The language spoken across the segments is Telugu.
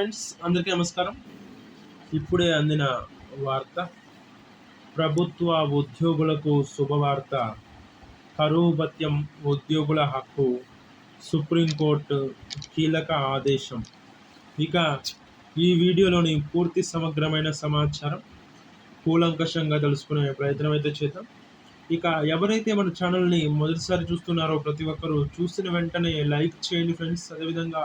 ఫ్రెండ్స్ అందరికీ నమస్కారం. ఇప్పుడే అందిన వార్త ప్రభుత్వ ఉద్యోగులకు శుభవార్త. కరువు భత్యం ఉద్యోగుల హక్కు సుప్రీంకోర్టు కీలక ఆదేశం. ఇక ఈ వీడియోలోని పూర్తి సమగ్రమైన సమాచారం కూలంకషంగా తెలుసుకునే ప్రయత్నం అయితే చేద్దాం. ఇక ఎవరైతే మన ఛానల్ని మొదటిసారి చూస్తున్నారో ప్రతి ఒక్కరూ చూసిన వెంటనే లైక్ చేయండి ఫ్రెండ్స్. అదేవిధంగా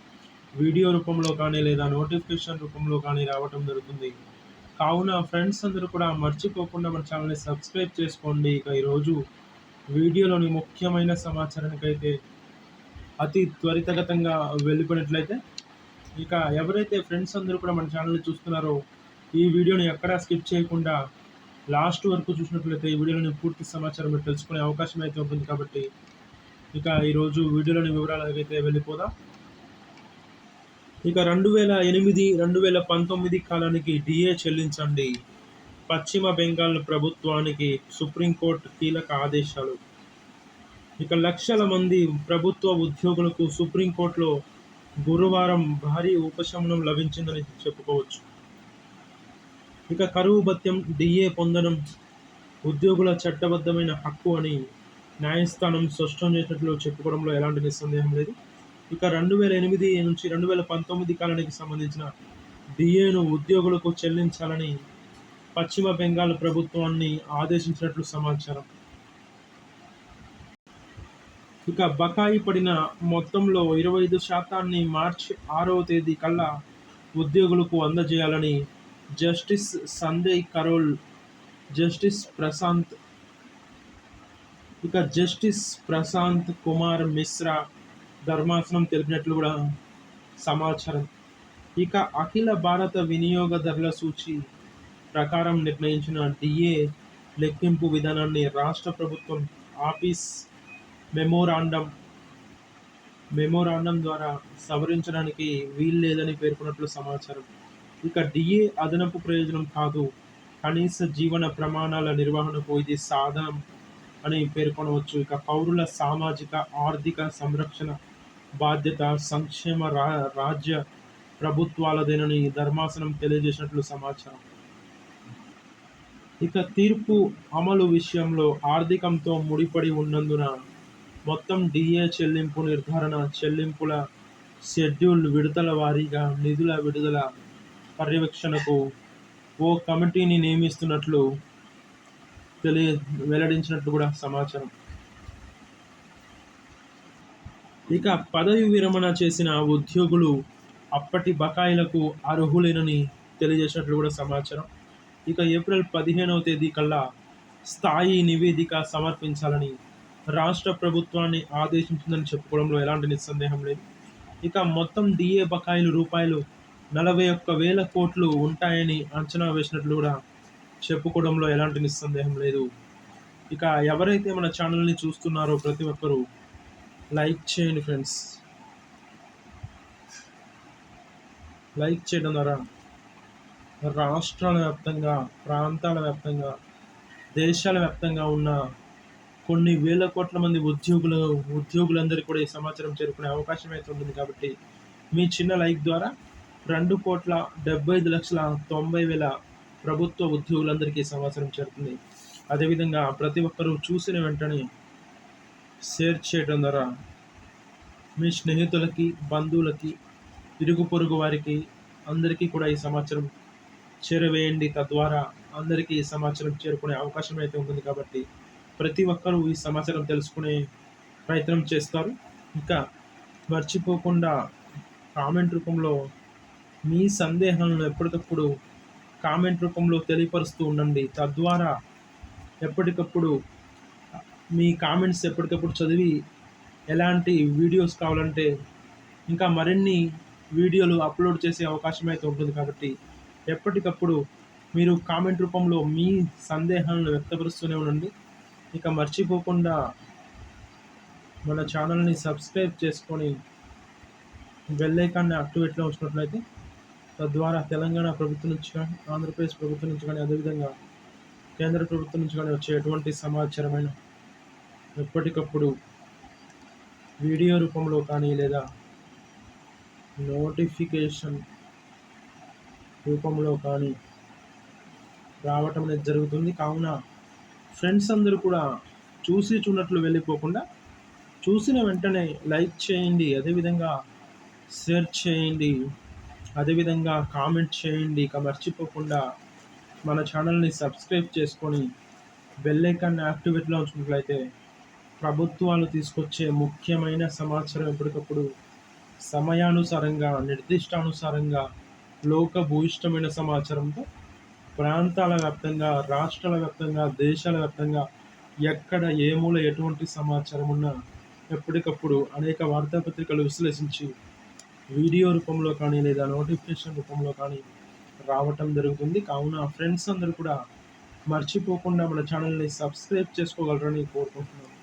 వీడియో రూపంలో కానీ లేదా నోటిఫికేషన్ రూపంలో కానీ రావటం జరుగుతుంది. కావున ఫ్రెండ్స్ అందరూ కూడా మర్చిపోకుండా మన ఛానల్ని సబ్స్క్రైబ్ చేసుకోండి. ఇక ఈరోజు వీడియోలోని ముఖ్యమైన సమాచారానికైతే అతి త్వరితగతంగా వెళ్ళిపోయినట్లయితే ఇక ఎవరైతే ఫ్రెండ్స్ అందరూ కూడా మన ఛానల్ని చూస్తున్నారో ఈ వీడియోని ఎక్కడా స్కిప్ చేయకుండా లాస్ట్ వరకు చూసినట్లయితే ఈ వీడియోలోని పూర్తి సమాచారం మీరు తెలుసుకునే అవకాశం అయితే ఉంటుంది కాబట్టి ఇక ఈరోజు వీడియోలోని వివరాలు అయితే వెళ్ళిపోదాం. ఇక రెండు వేల ఎనిమిది రెండు వేల పంతొమ్మిది కాలానికి డిఏ చెల్లించండి. పశ్చిమ బెంగాల్ ప్రభుత్వానికి సుప్రీంకోర్టు కీలక ఆదేశాలు. ఇక లక్షల మంది ప్రభుత్వ ఉద్యోగులకు సుప్రీంకోర్టులో గురువారం భారీ ఉపశమనం లభించిందని చెప్పుకోవచ్చు. ఇక కరువు భత్యం డిఏ పొందడం ఉద్యోగుల చట్టబద్ధమైన హక్కు అని న్యాయస్థానం స్పష్టం చేసినట్లు చెప్పుకోవడంలో ఎలాంటి నిస్సందేహం లేదు. ఇక రెండు వేల ఎనిమిది నుంచి రెండు వేల పంతొమ్మిది కాలానికి సంబంధించిన డిఏను ఉద్యోగులకు చెల్లించాలని పశ్చిమ బెంగాల్ ప్రభుత్వాన్ని ఆదేశించినట్లు సమాచారం. ఇక బకాయి పడిన మొత్తంలో ఇరవై ఐదు శాతాన్ని మార్చి ఆరవ తేదీ కల్లా ఉద్యోగులకు అందజేయాలని జస్టిస్ సందేయ్ కరోల్ జస్టిస్ ప్రశాంత్ ఇక జస్టిస్ ప్రశాంత్ కుమార్ మిశ్రా ధర్మాసనం తెలిపినట్లు కూడా సమాచారం. ఇక అఖిల భారత వినియోగదారుల సూచి ప్రకారం నిర్ణయించిన డిఏ లెక్కింపు విధానాన్ని రాష్ట్ర ప్రభుత్వం ఆఫీస్ మెమోరాండం మెమోరాండం ద్వారా సవరించడానికి వీల్లేదని పేర్కొన్నట్లు సమాచారం. ఇక డిఏ అదనపు ప్రయోజనం కాదు. కనీస జీవన ప్రమాణాల నిర్వహణకు ఇది సాధనం అని పేర్కొనవచ్చు. ఇక పౌరుల సామాజిక ఆర్థిక సంరక్షణ బాధ్యత సంక్షేమ రా రాజ్య ప్రభుత్వాలదేనని ధర్మాసనం తెలియజేసినట్లు సమాచారం. ఇక తీర్పు అమలు విషయంలో ఆర్థికంతో ముడిపడి ఉన్నందున మొత్తం డిఏ చెల్లింపు నిర్ధారణ చెల్లింపుల షెడ్యూల్ విడుదల వారీగా నిధుల విడుదల పర్యవేక్షణకు ఓ కమిటీని నియమిస్తున్నట్లు తెలియ వెల్లడించినట్లు కూడా సమాచారం. ఇక పదవి విరమణ చేసిన ఉద్యోగులు అప్పటి బకాయిలకు అర్హులేనని తెలియజేసినట్లు కూడా సమాచారం. ఇక ఏప్రిల్ పదిహేనవ తేదీ కల్లా స్థాయి నివేదిక సమర్పించాలని రాష్ట్ర ప్రభుత్వాన్ని ఆదేశించిందని చెప్పుకోవడంలో ఎలాంటి నిస్సందేహం లేదు. ఇక మొత్తం డిఏ బకాయిలు రూపాయలు నలభై ఒక్క వేల కోట్లు ఉంటాయని అంచనా వేసినట్లు కూడా చెప్పుకోవడంలో ఎలాంటి నిస్సందేహం లేదు. ఇక ఎవరైతే మన ఛానల్ని చూస్తున్నారో ప్రతి ఒక్కరూ లైక్ చేయండి ఫ్రెండ్స్. లైక్ చేయడం ద్వారా రాష్ట్రాల వ్యాప్తంగా ప్రాంతాల వ్యాప్తంగా దేశాల వ్యాప్తంగా ఉన్న కొన్ని వేల కోట్ల మంది ఉద్యోగులు ఉద్యోగులందరికీ కూడా ఈ సమాచారం చేరుకునే అవకాశం అయితే ఉంటుంది కాబట్టి మీ చిన్న లైక్ ద్వారా రెండు కోట్ల డెబ్బై ఐదు లక్షల తొంభై వేల ప్రభుత్వ ఉద్యోగులందరికీ సమాచారం చేరుతుంది. అదేవిధంగా ప్రతి ఒక్కరూ చూసిన వెంటనే షేర్ చేయడం ద్వారా మీ స్నేహితులకి బంధువులకి ఇరుగు పొరుగు వారికి అందరికీ కూడా ఈ సమాచారం చేరవేయండి. తద్వారా అందరికీ ఈ సమాచారం చేరుకునే అవకాశం అయితే ఉంటుంది కాబట్టి ప్రతి ఒక్కరూ ఈ సమాచారం తెలుసుకునే ప్రయత్నం చేస్తారు. ఇంకా మర్చిపోకుండా కామెంట్ రూపంలో మీ సందేహాలను ఎప్పటికప్పుడు కామెంట్ రూపంలో తెలియపరుస్తూ ఉండండి. తద్వారా ఎప్పటికప్పుడు మీ కామెంట్స్ ఎప్పటికప్పుడు చదివి ఎలాంటి వీడియోస్ కావాలంటే ఇంకా మరిన్ని వీడియోలు అప్లోడ్ చేసే అవకాశం అయితే ఉంటుంది కాబట్టి ఎప్పటికప్పుడు మీరు కామెంట్ రూపంలో మీ సందేహాలను వ్యక్తపరుస్తూనే ఉండండి. ఇక మర్చిపోకుండా మన ఛానల్ని సబ్స్క్రైబ్ చేసుకొని బెల్లైకాన్ని యాక్టివేట్లో ఉంచినట్లయితే తద్వారా తెలంగాణ ప్రభుత్వం నుంచి కానీ ఆంధ్రప్రదేశ్ ప్రభుత్వం నుంచి కానీ అదేవిధంగా కేంద్ర ప్రభుత్వం నుంచి కానీ వచ్చే ఎటువంటి సమాచారమైన ఎప్పటికప్పుడు వీడియో రూపంలో కానీ లేదా నోటిఫికేషన్ రూపంలో కానీ రావటం అనేది జరుగుతుంది. కావున ఫ్రెండ్స్ అందరూ కూడా చూసి చూడట్లు వెళ్ళిపోకుండా చూసిన వెంటనే లైక్ చేయండి అదేవిధంగా షేర్ చేయండి అదేవిధంగా కామెంట్ చేయండి. ఇక మర్చిపోకుండా మన ఛానల్ని సబ్స్క్రైబ్ చేసుకొని బెల్ ఐకాన్ని యాక్టివేట్లో ఉంచుకున్నట్లయితే ప్రభుత్వాలు తీసుకొచ్చే ముఖ్యమైన సమాచారం ఎప్పటికప్పుడు సమయానుసారంగా నిర్దిష్టానుసారంగా లోక భూయిష్టమైన సమాచారంతో ప్రాంతాల వ్యాప్తంగా రాష్ట్రాల వ్యాప్తంగా దేశాల వ్యాప్తంగా ఎక్కడ ఏ మూల ఎటువంటి సమాచారం ఉన్నా ఎప్పటికప్పుడు అనేక వార్తాపత్రికలు విశ్లేషించి వీడియో రూపంలో కానీ లేదా నోటిఫికేషన్ రూపంలో కానీ రావటం జరుగుతుంది. కావున ఫ్రెండ్స్ అందరూ కూడా మర్చిపోకుండా మన ఛానల్ని సబ్స్క్రైబ్ చేసుకోగలరని కోరుకుంటున్నాను.